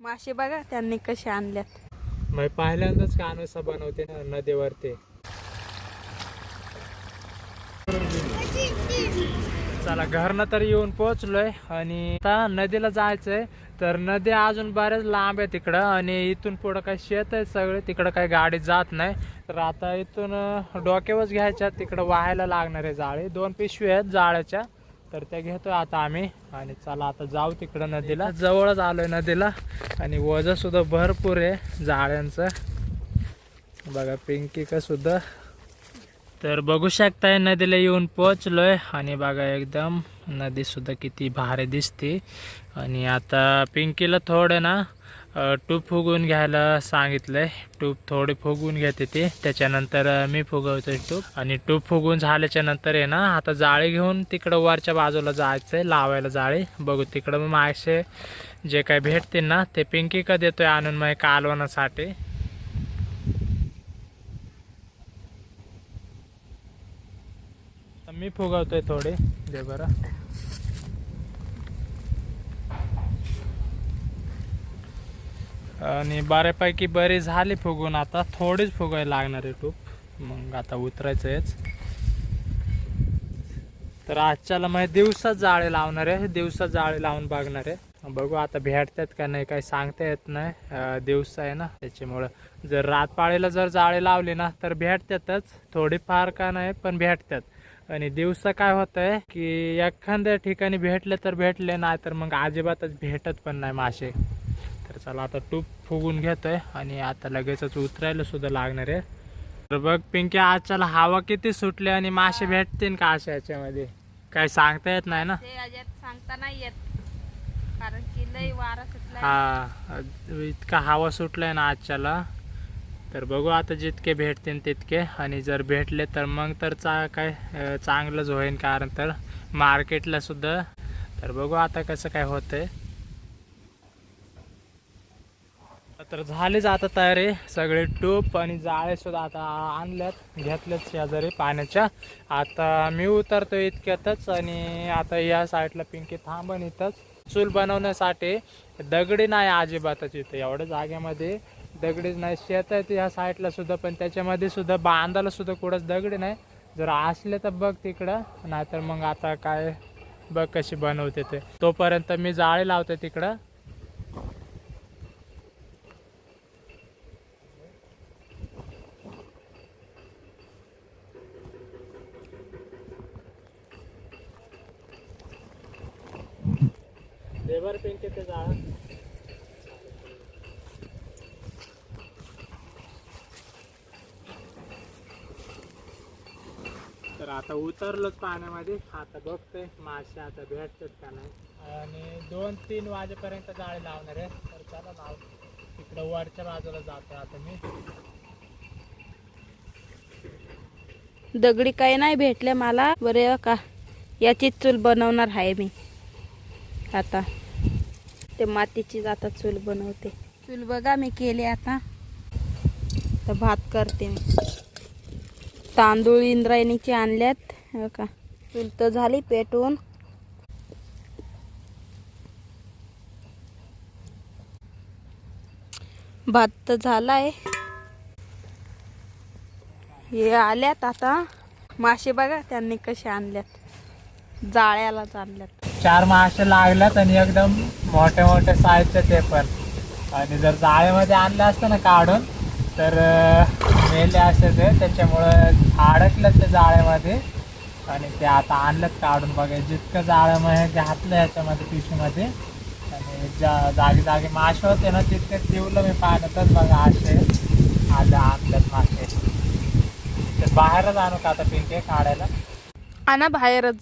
मासे बघा त्यांनी कसे आणल्यात. मग पहिल्यांदाच कानोसा बनवते ना नदीवरती? चला घरनं तर येऊन पोहोचलोय आणि आता नदीला जायचंय. तर नदी अजून बऱ्याच लांब आहे तिकडं आणि इथून पुढं काही शेत आहे सगळे तिकडं काही गाडी जात नाही. तर आता इथून डोक्यावरच घ्यायच्या तिकडं व्हायला लागणार आहे जाळी. दोन पिशवी आहेत जाळ्याच्या. तर त्या घेतोय आता आम्ही. आणि चला आता जाऊ तिकडं नदीला. जवळच आलोय नदीला. आणि वजन सुद्धा भरपूर आहे जाळ्यांचं बघा पिंकी का सुद्धा. तर बघू शकताय नदीला येऊन पोचलोय आणि बघा एकदम नदी सुद्धा किती भारी दिसते. आणि आता पिंकीला थोडं ना टूप फुगवून घ्यायला सांगितलंय. टूप थोडी फुगवून घेते ती. त्याच्यानंतर मी फुगवतोय टूप. आणि टूप फुगवून झाल्याच्यानंतर आहे ना आता जाळी घेऊन तिकडं वरच्या बाजूला जायचंय लावायला जाळी. बघू तिकडं मग मासे जे काही भेटतील ना ते पिंकी का देतोय आणून मग कालवण्यासाठी मी फुगवतोय थोडे. दे बरं. आणि बऱ्यापैकी बरी झाली फुगून. आता थोडीच फुगायला लागणार आहे टूप मग आता उतरायचं आहेच. तर आजच्याला मग दिवसात जाळे लावणार आहे. दिवसात जाळे लावून बघणार आहे. बघू आता भेटतात का नाही काही सांगता येत नाही. दिवस आहे ना. त्याच्यामुळं जर रातपाळीला जर जाळे लावले ना तर भेटतातच. थोडीफार का नाही पण भेटतात. आणि दिवसा काय होत आहे की एखाद्या ठिकाणी भेटले तर भेटले नाही तर मग अजिबातच भेटत पण नाही मासे. तर चला आता टूप फुगून घेतोय आणि आता लगेचच उतरायला सुद्धा लागणार आहे. तर बघ पिंकी आजच्याला हवा किती सुटली आणि मासे भेटतील का अशा याच्यामध्ये? काही सांगता येत नाही ना? सांगता नाही येत. कारण की लय वारा सुटला हा इतका हवा सुटलाय ना आजच्याला. तर बघू आता जितके भेटतील तितके. आणि जर भेटले तर मग तर चा काय चांगलंच होईल कारण तर मार्केटला सुद्धा. तर बघू आता कसं काय होतंय. तर झालेच आता तयारी सगळे टूप आणि जाळे सुद्धा आता आणल्यात घेतल्यात शेजारी पाण्याच्या. आता मी उतरतो इतक्यातच आणि आता या साईडला पिंकी थांबन इथंच. चूल बनवण्यासाठी दगडी नाही अजिबातच इथं एवढ्या जागेमध्ये दगडीच नाही. शेत आहेत ह्या साईडला सुद्धा पण त्याच्यामध्ये सुद्धा बांधायला सुद्धा कुठंच दगडी नाही. जर असले तर बघ तिकडं नाहीतर मग आता काय बघ कशी बनवते ते. तोपर्यंत मी जाळे लावते तिकडं. देवर पिंके ते जाळा तर आता उतरलोच पाण्यामध्ये आता बघतोय मासे आता भेटतात का नाही. आणि दोन तीन वाजेपर्यंत जाळी लावणार आहे. तर चला लाव तिकडं वरच्या बाजूला जातो आता मी. दगडी काही नाही भेटले मला. बरे का याचीच चूल बनवणार आहे मी. आता. ते मातीचीच आता चूल बनवते. चूल बघा मी केली आता. तर भात करते मी. तांदूळ इंद्रायणीचे आणल्यात. हो का? चूल तर झाली पेटवून भात तर झालाय. हे आल्यात आता. मासे बघा त्यांनी कसे आणल्यात. जाळ्यालाच आणल्यात. चार मासे लागल्यात आणि एकदम मोठे मोठे साईजचे ते पण. आणि जर जाळेमध्ये आणले असतं ना काढून तर मेले असे ते. त्याच्यामुळं अडकलं ते जाळ्यामध्ये. आणि ते आता आणलं काढून. बघा जितकं जाळ्यामध्ये घातलं याच्यामध्ये पिशवीमध्ये आणि ज्या जागी जागी मासे होते ना तितके ठेवलं मी पाण्यातच. बघा असे आलं आणलं मासे. ते बाहेरच आणू का आता पिंके काढायला? आणा बाहेरच.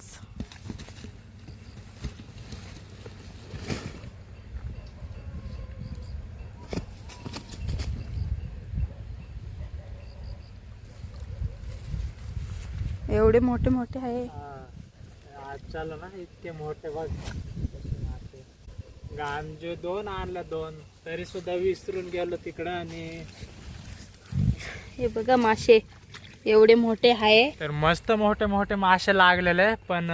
एवढे मोठे मोठे आहे. आज चालू ना इतके मोठे बघ. गांजे दोन आणलं दोन तरी सुद्धा विसरून गेलो तिकडं आणि हे बघा मासे एवढे मोठे आहे. तर मस्त मोठे मोठे मासे लागलेले पण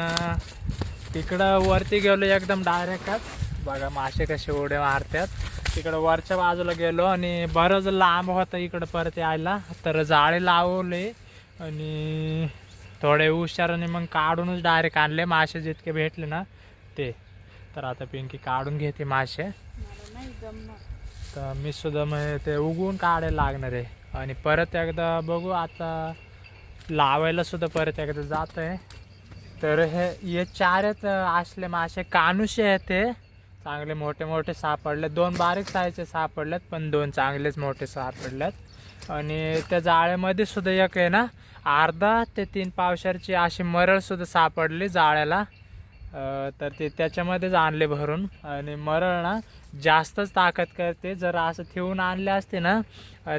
तिकडं वरती गेलो एकदम डायरेक्टच बघा मासे कसे उड्या मारतात. तिकडं वरच्या बाजूला गेलो आणि बरंच लांब होतं इकडं परत यायला. तर जाळे लावले आणि थोडे हुशाराने मग काढूनच डायरेक्ट आणले. मासे जितके भेटले ना ते. तर आता पिंकी काढून घेते मासे. तर मी सुद्धा मग ते उगवून काढायला लागणार आहे. आणि परत एकदा बघू आता लावायला सुद्धा परत एकदा जात आहे तर हे हे चारच असले मासे कानुसे आहेत ते. चांगले मोठे मोठे सापडले दोन बारीक साईजचे सापडलेत पण दोन चांगलेच मोठे सापडलेत. आणि त्या जाळ्यामध्ये सुद्धा एक आहे ना अर्धा ते तीन पावशारची अशी मरळसुद्धा सापडली जाळ्याला. तर ते त्याच्यामध्येच आणले भरून. आणि मरळ ना जास्तच ताकद करते. जर असं ठेवून आणले असते ना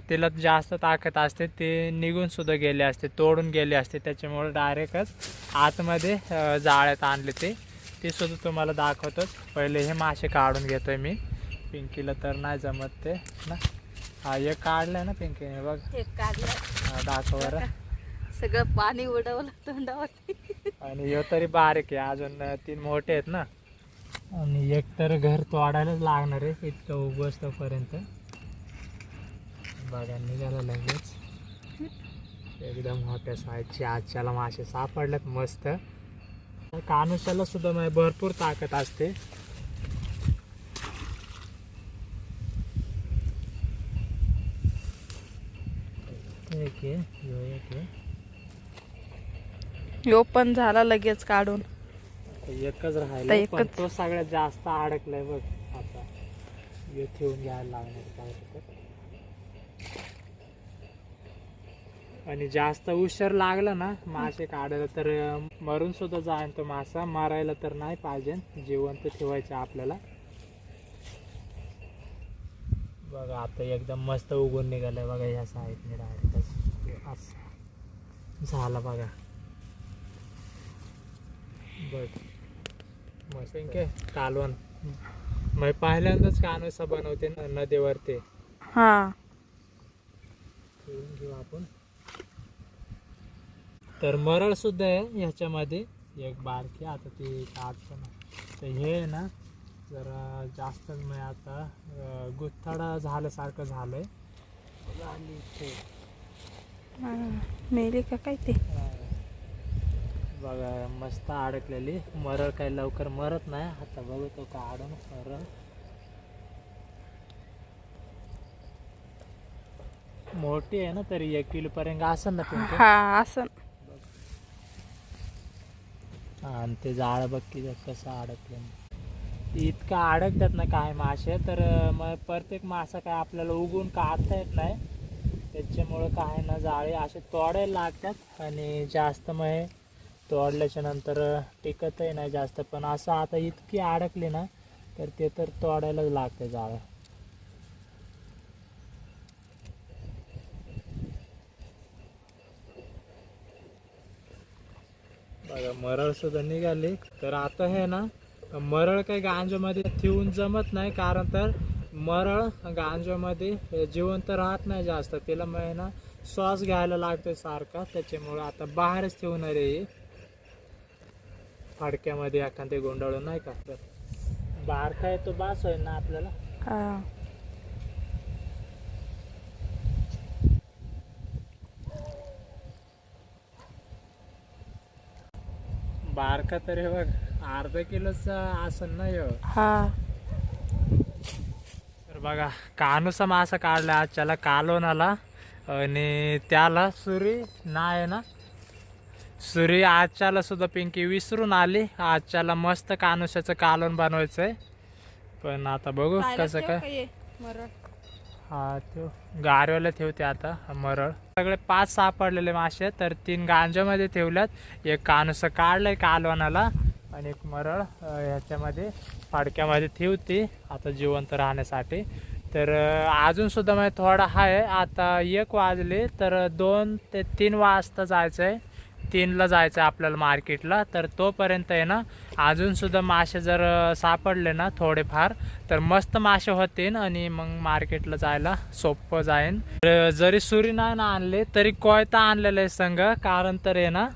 तिला जास्त ताकद असते. ते निघून सुद्धा गेले असते तोडून गेले असते. त्याच्यामुळे डायरेक्टच आतमध्ये जाळ्यात आणले ते. ते सुद्धा तुम्हाला दाखवतोच. पहिले हे मासे काढून घेतोय मी. पिंकीला तर नाही जमत ते ना. हा एक काढलंय ना पिंकीने बघ. हे काढलं हा, दाखव बरं. सगळं पाणी उडवलं तोंडावर आणि ह्यो तरी बारीक आहे अजून तीन मोठे आहेत ना. आणि एक तर घर तोडायलाच लागणार आहे इतकं उगवस तोपर्यंत बघा निघाला लगेच. एकदम मोठ्या साईजचे आजच्याला मासे सापडल्यात मस्त. कानुशाला सुद्धा भरपूर ताकद असते. ह्यो ह्यो पण झाला लगेच काढून. एकच राहिला आता पण एकच. तो सगळ्यात जास्त अडकलाय बघ आता. हे ठेवून घ्यायला लागणार काय. आणि जास्त उशीर लागला ना मासे काढायला तर अं, मरून सुद्धा जाईन तो मासा मारायला तर नाही पाहिजे जिवंत ठेवायचं आपल्याला. बघा आता एकदम मस्त उगून निघालाय बघा या साईडने डायरेक्ट असं. झाला बघा. बघ. मस्त कालवण. मग पहिल्यांदाच कानोसा बनवते ना नदीवर ते हा घेऊ आपण. तर मरळ सुद्धा आहे ह्याच्यामध्ये. एक बारकी आता ती काढतो ना. तर हे आहे ना जरा जास्त म्हणजे आता. गुत्थडा झाल्यासारखं झालंय. मेली का काय ते? बघा मस्त अडकलेली. मरळ काही लवकर मरत नाही. आता बघू तो काढून मरळ. मोठी आहे ना तरी एक किलो पर्यंत असेल ना पिंकी? हा असं आणि ते जाळ बघ की कसं अडकलं. इतकं अडकतात ना काय मासे तर मग प्रत्येक मासा काय आपल्याला उगून काढता येत नाही. त्याच्यामुळं काय ना जाळे असे तोडायला लागतात आणि जास्त मग तोडल्याच्या नंतर टिकतही नाही जास्त. पण असं आता इतकी अडकली ना तर ते तर तोडायलाच लागते जाळं. बघा मरळ सुद्धा निघाली. तर आता हे ना मरळ काही गांजामध्ये ठेवून जमत नाही कारण तर मरळ गांजामध्ये जिवंत राहत नाही जास्त. तिला मग आहे ना श्वास घ्यायला लागतोय सारखा. त्याच्यामुळे आता बाहेरच ठेवणार आहे. फडक्यामध्ये एखादे गोंधळून नाही का? तर बारका आहे तो बास होईल ना आपल्याला? हा. बारका तर हे बघ अर्धा किलोचा असेल ना ह्यो. हा. तर बघा कानुसा मासा काढला आजच्याला कालवणाला. आणि त्याला सुरी नाही ना? सुरी आजच्याला सुद्धा पिंकी विसरून आली. आजच्याला मस्त कानुसाचं कालवण बनवायचं आहे पण आता बघू कसं काय. हा? ठेव. गारव्याला ठेवते आता मरळ. सगळे पाच सापडलेले मासे तर तीन गांजामध्ये ठेवल्यात. एक कानुसं काढलंय कालवणाला. आणि एक मरळ ह्याच्यामध्ये फाडक्यामध्ये ठेवते आता जिवंत राहण्यासाठी. तर अजूनसुद्धा म्हणजे थोडा आहे आता एक वाजले तर दोन ते तीन वाजता जायचं आहे तीनला जायचं आहे आपल्याला मार्केटला. तर तोपर्यंत आहे ना अजूनसुद्धा मासे जर सापडले ना थोडेफार तर मस्त मासे होतील आणि मग मार्केटला जायला सोपं जाईन. तर जरी सुरी नाही ना आणले तरी कोयता आणलेलं आहे संघ कारण तर आहे ना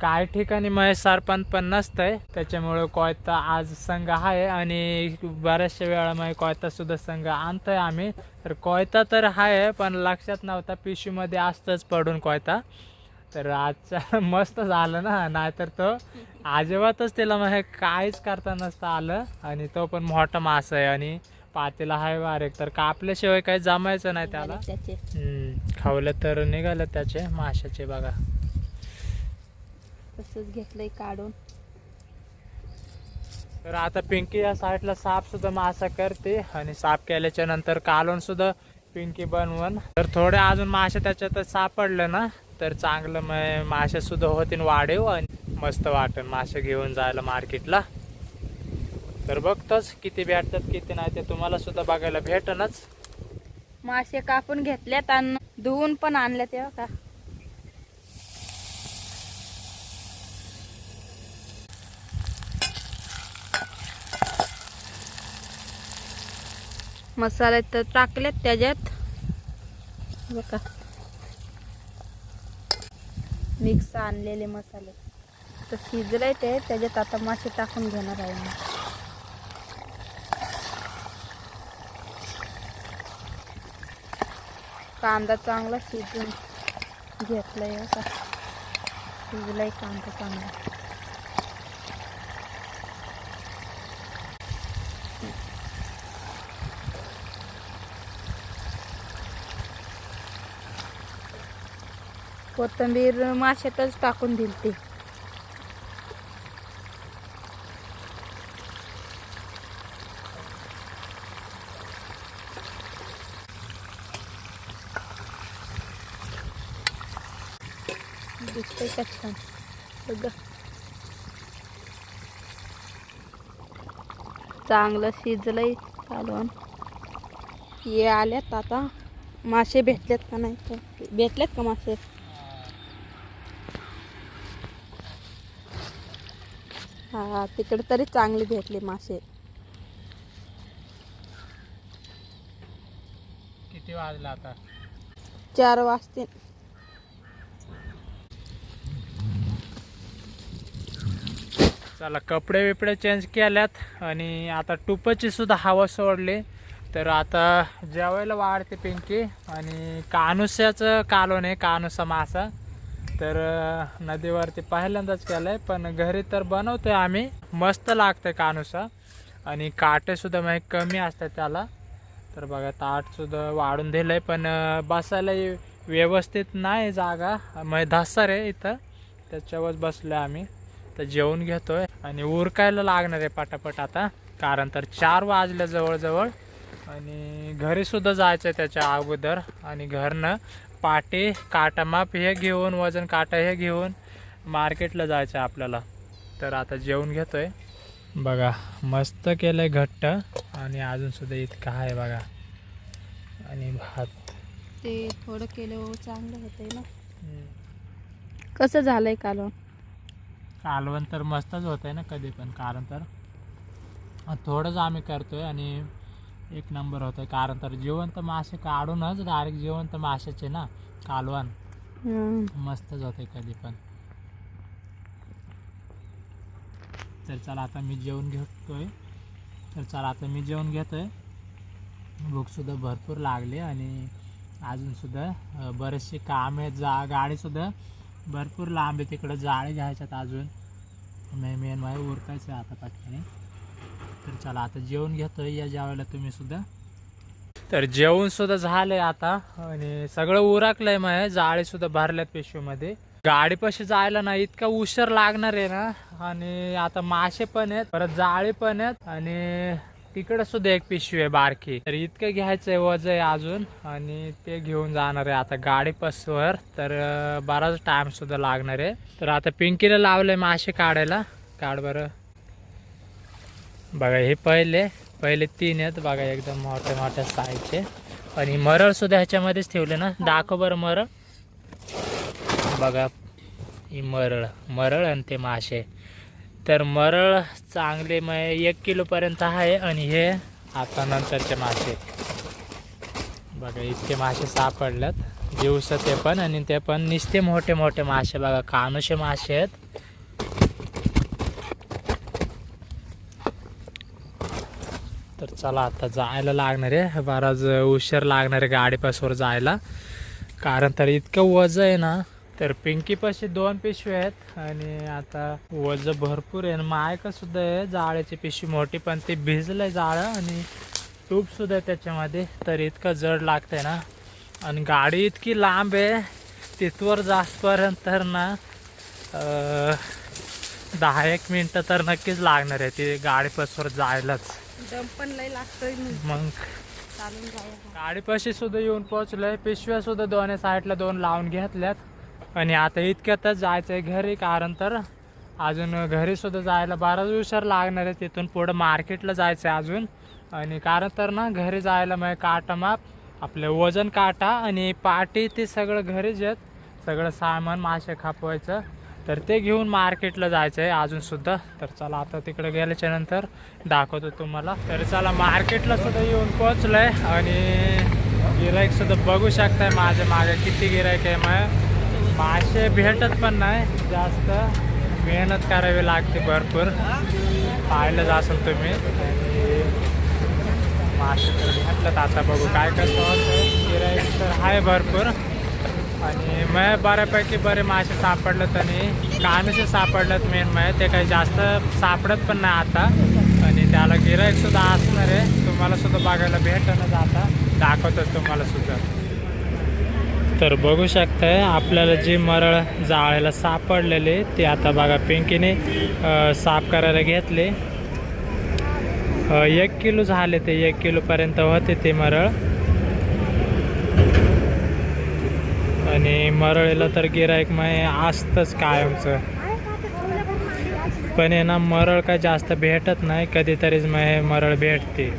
काही ठिकाणी महेश सरपंच पण नसतंय. त्याच्यामुळे कोयता आज संघ आहे आणि बऱ्याचशा वेळा मग कोयता सुद्धा संघ आणतोय आम्ही. तर कोयता तर आहे पण लक्षात नव्हता पिशवीमध्ये असतंच पडून कोयता. तर आजचा मस्त झालं ना नाहीतर तो अजिबातच त्याला मग काहीच करता नसतं आलं. आणि तो पण मोठा मास आहे आणि पातेला आहे बारीक तर कापल्याशिवाय काही जमायचं नाही त्याला. खावलं तर निघालं त्याचे माशाचे बघा. तसंच घेतलंय काढून. तर आता पिंकी या साईडला साफ सुद्धा मासा करते आणि साफ केल्याच्यानंतर कालवण सुद्धा पिंकी बनवून. तर थोडे अजून मासे त्याच्यात सापडले ना तर चांगलं मग मासे सुद्धा होतील वाढेव आणि मस्त वाटेल मासे घेऊन जायला मार्केटला. तर बघतोच किती भेटतात किती नाही ते तुम्हाला सुद्धा बघायला भेटनच. मासे कापून घेतल्यात आणि धुवून पण आणल्यात तेव्हा का मसाले तर टाकलेत त्याच्यात. बघा. मिक्स आणलेले मसाले. तर शिजले ते त्याच्यात आता मासे टाकून घेणार आहे मी. कांदा चांगला शिजून घेतलाय का शिजलाय कांदा चांगला. कोथिंबीर माशातच टाकून दिली ती दिसतंय का छान? चांगलं शिजलंय कालवण. हे आल्यात आता. मासे भेटलेत का नाही? भेटलेत का मासे? हा तिकडे तरी चांगले भेटले मासे. किती वाजला आता? चार वाजतील. चला कपडे बिपडे चेंज केल्यात आणि आता टुपाची सुद्धा हवा सोडली. तर आता जेवायला वाढते पिंकी आणि कानुस्याचं कालवण आहे कानुसा मासा. तर नदीवरती पहिल्यांदाच आहे पण घरी तर बनवतोय आम्ही. मस्त लागतंय कानुसा. आणि काटे सुद्धा मग कमी असतात त्याला. तर बघा ताट सुद्धा वाढून दिलंय पण बसायलाही बसायला व्यवस्थित नाही जागा. म्हणजे मग धसर आहे इथं. त्याच्यावर बसलो आम्ही. तर जेवून घेतोय. आणि उरकायला लागणार आहे पटापट आता. कारण तर चार वाजल्या जवळजवळ. आणि घरी सुद्धा जायचं आहे त्याच्या अगोदर. आणि घरनं पाटे काटामाप हे घेऊन वजन काटा हे घेऊन मार्केटला जायचं आहे आपल्याला. तर आता जेवून घेतोय. बघा मस्त केलंय घट्ट आणि अजून सुद्धा इतकं आहे बघा. आणि भात. ते थोडं केलं चांगलं होतंय ना. कसं झालंय कालवण? कालवण तर मस्तच होत आहे ना कधी पण कारण तर थोडंच आम्ही करतोय आणि एक नंबर होत कारण तर जिवंत मासे काढूनच डायरेक्ट जिवंत माशाचे ना कालवण. मस्तच होते कधी पण. तर चला आता मी जेवण घेतोय. तर चला आता मी जेवण घेतोय. भूकसुद्धा भरपूर लागली आणि अजूनसुद्धा बरेचसे काम आहेत. जा गाडीसुद्धा भरपूर लांब आहे तिकडं. जाळे घ्यायच्यात अजून. मे मेन माझे उरकायचं आहे आता पटकने. तर चला आता जेवण घेतोय या जेवायला तुम्ही सुद्धा. तर जेवण सुद्धा झालंय आता. आणि सगळं उरकलंय मग जाळे सुद्धा भरल्यात पिशवीमध्ये. गाडीपाशी जायला ना इतका उशीर लागणार आहे ना. आणि आता मासे पण आहेत परत जाळे पण आहेत. आणि तिकडे सुद्धा एक पिशवी आहे बारकी. तर इतकं घ्यायचंय वज आहे अजून. आणि ते घेऊन जाणार आहे आता गाडीपासवर तर अं, बराच टाइम सुद्धा लागणार आहे. तर आता पिंकीला लावलंय मासे काढायला. काढ बरं. बघा हे पहिले पहिले तीन आहेत बघा एकदम मोठ्या मोठ्या साईजचे आणि मरळ सुद्धा ह्याच्यामध्येच ठेवले ना. दाखव बरं मरळ. बघा ही मरळ मरळ आणि ते मासे. तर मरळ चांगले मग एक किलोपर्यंत आहे आणि हे आता नंतरचे मासे. बघा इतके मासे सापडल्यात दिवस ते पण आणि ते पण निस्ते मोठे मोठे मासे. बघा कानुशे मासे आहेत. चला आता जायला लागणार आहे. बराच उशीर लागणार आहे गाडीपासवर जायला. कारण तर इतकं वज आहे ना तर पिंकीपाशी दोन पिशवी आहेत आणि आता वज भरपूर आहे. आणि मायका सुद्धा आहे जाळ्याची पिशवी मोठी पण ती भिजलंय जाळं आणि तूपसुद्धा आहे त्याच्यामध्ये. तर इतकं जड लागतंय ना. आणि गाडी इतकी लांब आहे तिथवर जास्तपर्यंत तर ना दहा एक मिनटं तर नक्कीच लागणार आहे ती गाडीपासून जायलाच. दम पण लय लागतोय मग मग? चालून जायला गाडीपाशी सुद्धा येऊन पोहोचलोय पिशव्या सुद्धा दोन्ही साईडला दोन लावून घेतल्यात. आणि आता इतक्यातच जायचंय घरी कारण तर अजून घरी सुद्धा जायला बराच उशीर लागणार आहे तिथून पुढं मार्केटला जायचं आहे अजून. आणि कारण तर ना घरी जायला मग काटा माप आपलं वजन काटा आणि पाटी ते सगळं घरीच आहेत. सगळं सामान मासे खापवायचं. तर ते घेऊन मार्केटला जायचं आहे अजून सुद्धा. तर चला आता तिकडे गेल्याच्यानंतर दाखवतो तुम्हाला. तर चला मार्केटला सुद्धा येऊन आहे आणि गिराईक सुद्धा बघू शकताय माझ्या मागे किती गिराईक आहे मग. मासे भेटत पण नाही. जास्त मेहनत करावी लागते भरपूर. पाहिलंच असेल तुम्ही. आणि मासे तर भेटलं आता बघू काय कसं होतं गिराईक तर आहे भरपूर. आणि मग बऱ्यापैकी बरे मासे सापडलेत आणि कानसे सापडलेत मेन मग ते काही जास्त सापडत पण नाही आता. आणि त्याला गिराईक सुद्धा असणार आहे. तुम्हाला सुद्धा बघायला भेटणं आता. दाखवतच तुम्हाला सुद्धा. तर बघू शकताय आपल्याला जी मरळ जाळायला सापडलेले ते आता बघा पिंकीने साफ करायला घेतले. एक किलो झाले ते एक किलोपर्यंत होते ते मरळ. आणि मरळीला तर गिरायक मग असतंच कायमचं. पण आहे ना मरळ काय जास्त भेटत नाही कधीतरीच मग मरळ भेटते.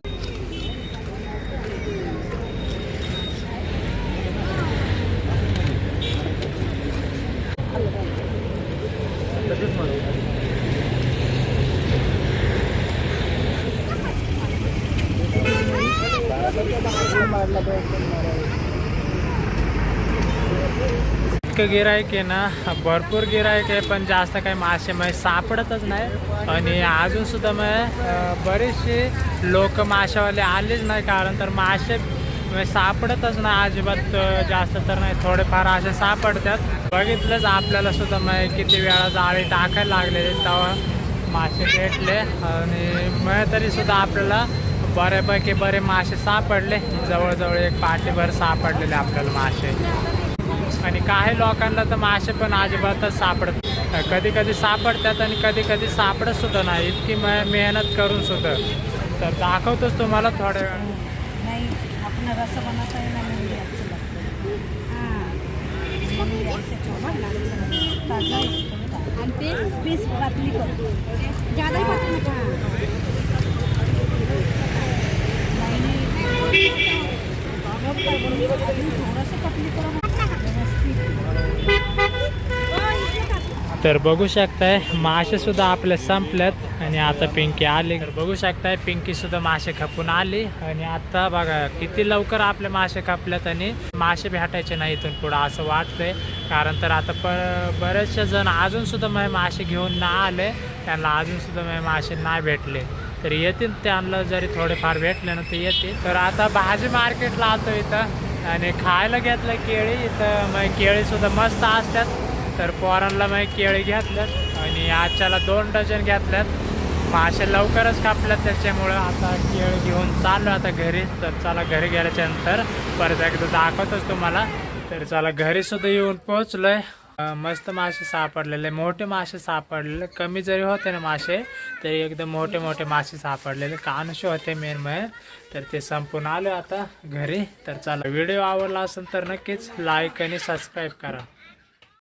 इतकं गिरायक आहे ना भरपूर गिरायक आहे पण जास्त काही मासे मग सापडतच नाही. आणि अजून सुद्धा मग बरेचसे लोक माशावाले आलेच नाही कारण तर मासे मग सापडतच नाही अजिबात जास्त तर नाही थोडेफार असे सापडतात. बघितलंच आपल्याला सुद्धा मग किती वेळा जाळी टाकायला लागले तेव्हा मासे भेटले आणि मग तरी सुद्धा आपल्याला बऱ्यापैकी बरे मासे सापडले. जवळजवळ एक पाठीभर सापडलेले आपल्याला मासे. आणि काही लोकांना तर मासे पण अजिबातच सापडत कधी कधी सापडतात आणि कधी कधी सापडत सुद्धा नाही. इतकी म मेहनत करून सुद्धा. तर दाखवतोच तुम्हाला थोड्या वेळ. नाही आपण रस बनवता है. ना मेहंदी अच्छी ताज़ा एकदम आणि ते पीस पतली करो ज़्यादा ही पतली हाँ नहीं नहीं अब कर बोलो अभी थोड़ा सा पतली करो ना व्यवस्थित तर बघू शकताय मासे सुद्धा आपले संपल्यात आणि आता पिंकी आली. तर बघू शकताय पिंकी सुद्धा मासे खपून आली. आणि आता बघा किती लवकर आपले मासे कापल्यात आणि मासे भेटायचे नाही इथून पुढं असं वाटतंय. कारण तर आता प बरेचसे जण अजून सुद्धा मग मासे घेऊन ना आले. त्यांना अजून सुद्धा मग मासे नाही भेटले. तर येतील त्यांना जरी थोडेफार भेटले ना ते येतील. तर आता भाजी मार्केटला आलतो इथं. आणि खायला घेतलं केळी. इथं मग केळीसुद्धा मस्त असतात. तर पोरांना मग केळी घेतल्यात आणि आजच्याला दोन डझन घेतल्यात. मासे लवकरच कापल्यात त्याच्यामुळं आता केळ घेऊन चाललो आता घरी. तर चला घरी गेल्याच्यानंतर परत एकदा दाखवतोच तुम्हाला. तर चला घरी सुद्धा येऊन पोहोचलोय. आहे मस्त मासे सापडलेले मोठे मासे सापडलेले. कमी जरी होते ना मासे तरी एकदम मोठे मोठे मासे सापडलेले. कानशे होते मेन म्हणजे तर ते संपून आले आता घरी. तर चला व्हिडिओ आवडला असेल तर नक्कीच लाईक आणि सबस्क्राईब करा.